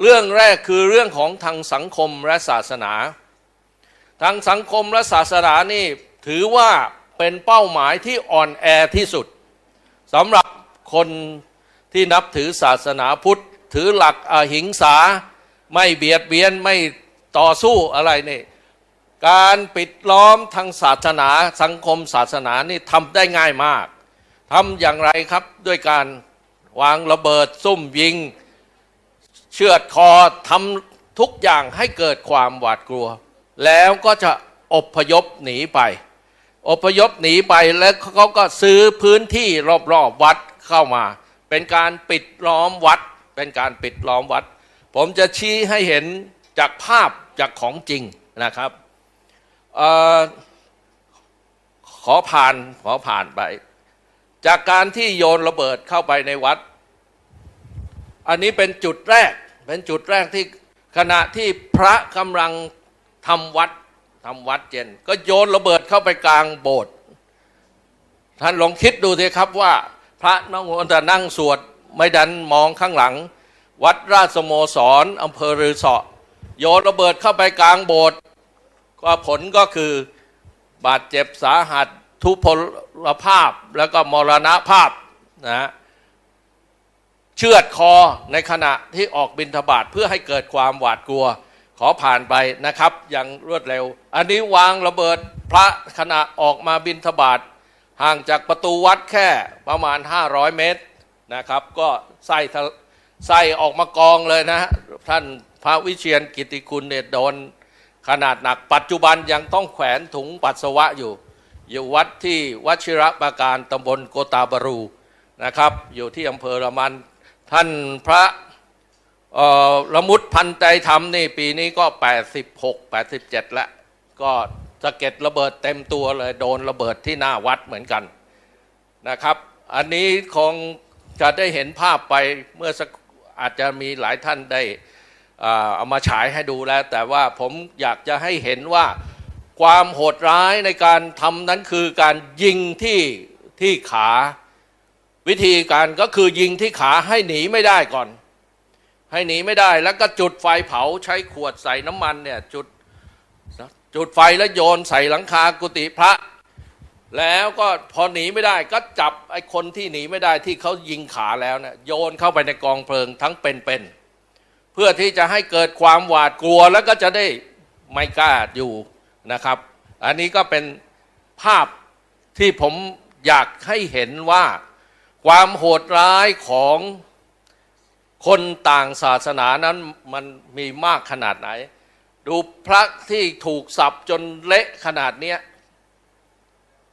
เรื่องแรกคือเรื่องของทางสังคมและศาสนา ทางสังคมและศาสนานี่ถือว่าเป็นเป้าหมายที่อ่อนแอที่สุดสำหรับคนที่นับถือศาสนาพุทธ ถือหลักอหิงสา ไม่เบียดเบียนไม่ต่อสู้อะไรนี่การปิดล้อมทางศาสนาสังคมศาสนานี่ทำได้ง่ายมากทำอย่างไรครับด้วยการวางระเบิดซุ่มยิง เชือดคอทำทุกอย่างให้เกิดความหวาดกลัว แล้วก็จะอบพยพหนีไปอพยพหนีไปแล้วเขาก็ซื้อพื้นที่รอบๆวัดเข้ามา เป็นการปิดล้อมวัด เป็นการปิดล้อมวัด ผมจะชี้ให้เห็นจากภาพจากของจริงนะครับออขอผ่านขอผ่านไป จากการที่โยนระเบิดเข้าไปในวัด อันนี้เป็นจุดแรก เป็นจุดแรกที่ขณะที่พระกำลังทำวัดทำวัดเจน ก็โยนระเบิดเข้าไปกลางโบสถ์ท่านลองคิดดูสิครับว่า พระนั่งวนแต่นั่งสวดไม่ดันมองข้างหลัง วัดราชสโมสรอำเภอรือสาะโยนระเบิดเข้าไปกลางโบสถ์ก็ผลก็คือบาดเจ็บสาหัสทุพพลภาพแล้วก็มรณภาพนะฮะ เชือดคอในขณะที่ออกบินทบาทเพื่อให้เกิดความหวาดกลัว ขอผ่านไปนะครับอย่างรวดเร็ว อันนี้วางระเบิดพระขณะออกมาบินทบาทห่างจากประตูวัดแค่ประมาณ 500 เมตรนะครับ ก็ใส่ใส่ออกมากองเลยนะท่านพระวิเชียนกิติคุณเนี่ยโดนขนาดหนักปัจจุบันยังต้องแขวนถุงปัสสาวะอยู่ อยู่วัดที่วชิระปราการตำบลโกตาบารูนะครับ อยู่ที่อำเภอละมัน ท่านพระละมุดพันใจธรรมนี่ปีนี้ก็ 86 87แล้วก็สะเก็ดระเบิดเต็มตัวเลยโดนระเบิดที่หน้าวัดเหมือนกันนะครับ อันนี้คงจะได้เห็นภาพไปเมื่อสักอาจจะมีหลายท่านได้อ่าเอามาฉายให้ดูแล้ว แต่ว่าผมอยากจะให้เห็นว่าความโหดร้ายในการทำนั้นคือการยิงที่ที่ขา วิธีการก็คือยิงที่ขาให้หนีไม่ได้ก่อน ให้หนีไม่ได้แล้วก็จุดไฟเผาใช้ขวดใส่น้ำมันเนี่ยจุดจุดไฟแล้วโยนใส่หลังคากุฏิพระ แล้วก็พอหนีไม่ได้ก็จับไอ้คนที่หนีไม่ได้ที่เขายิงขาแล้วเนี่ยโยนเข้าไปในกองเพลิงทั้งเป็นๆเพื่อที่จะให้เกิดความหวาดกลัวแล้วก็จะได้ไม่กล้าอยู่นะครับ อันนี้ก็เป็นภาพที่ผมอยากให้เห็นว่า ความโหดร้ายของคนต่างศาสนานั้นมันมีมากขนาดไหน ดูพระที่ถูกสับจนเละขนาดเนี้ย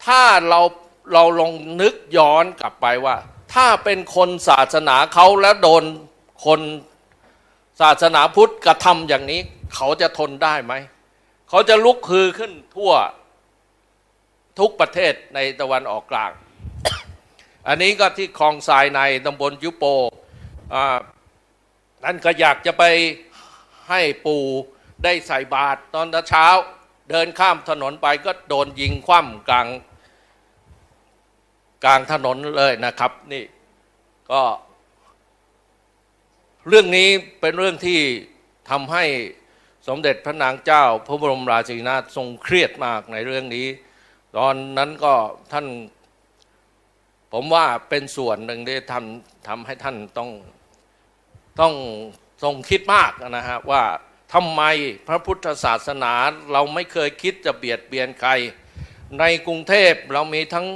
ถ้าเราเราลองนึกย้อนกลับไปว่า ถ้าเป็นคนศาสนาเขาแล้วโดนคนศาสนาพุทธกระทำอย่างนี้ เขาจะทนได้ไหม เขาจะลุกฮือขึ้นทั่วทุกประเทศในตะวันออกกลาง อันนี้ก็ที่คลองทรายในตำบลยุโปอ่าท่านก็อยากจะไปให้ปู่ได้ใส่บาตรตอนเช้า เดินข้ามถนนไปก็โดนยิงคว่ำกลางกลางถนนเลยนะครับนี่ก็ เรื่องนี้เป็นเรื่องที่ทำให้สมเด็จพระนางเจ้า พระบรมราชินีนาถทรงเครียดมากในเรื่องนี้ ตอนนั้นก็ท่าน ผมว่าเป็นส่วนหนึ่งที่ทำทำให้ท่านต้องต้องทรงคิดมากนะฮะว่าทำไมพระพุทธศาสนาเราไม่เคยคิดจะเบียดเบียนใคร ในกรุงเทพเรามีทั้ง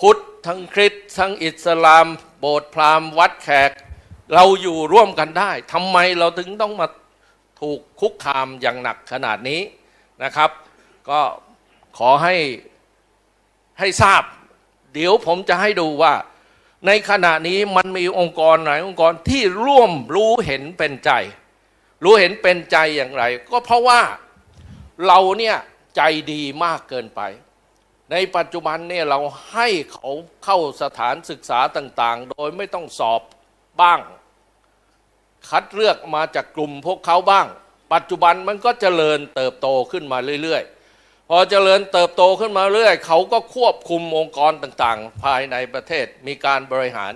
พุทธทั้งคริสต์ทั้งอิสลาม โบสถ์พราหมณ์วัดแขก เราอยู่ร่วมกันได้ทำไมเราถึงต้องมาถูกคุกคามอย่างหนักขนาดนี้นะครับ ก็ขอให้ให้ทราบ เดี๋ยวผมจะให้ดูว่า ในขณะนี้มันมีองค์กรไหลายองค์กรที่ร่วมรู้เห็นเป็นใจ รู้เห็นเป็นใจอย่างไร ก็เพราะว่าเราเนี่ยใจดีมากเกินไป ในปัจจุบันเนี่ยเราให้เขาเข้าสถานศึกษาต่าง ๆ โดยไม่ต้องสอบบ้าง คัดเลือกมาจากกลุ่มพวกเขาบ้าง ปัจจุบันมันก็เจริญเติบโตขึ้นมาเรื่อย ๆ พอเจริญเติบโตขึ้นมาเรื่อย เขาก็ควบคุมองค์กรต่างๆ ภายในประเทศมีการบริหาร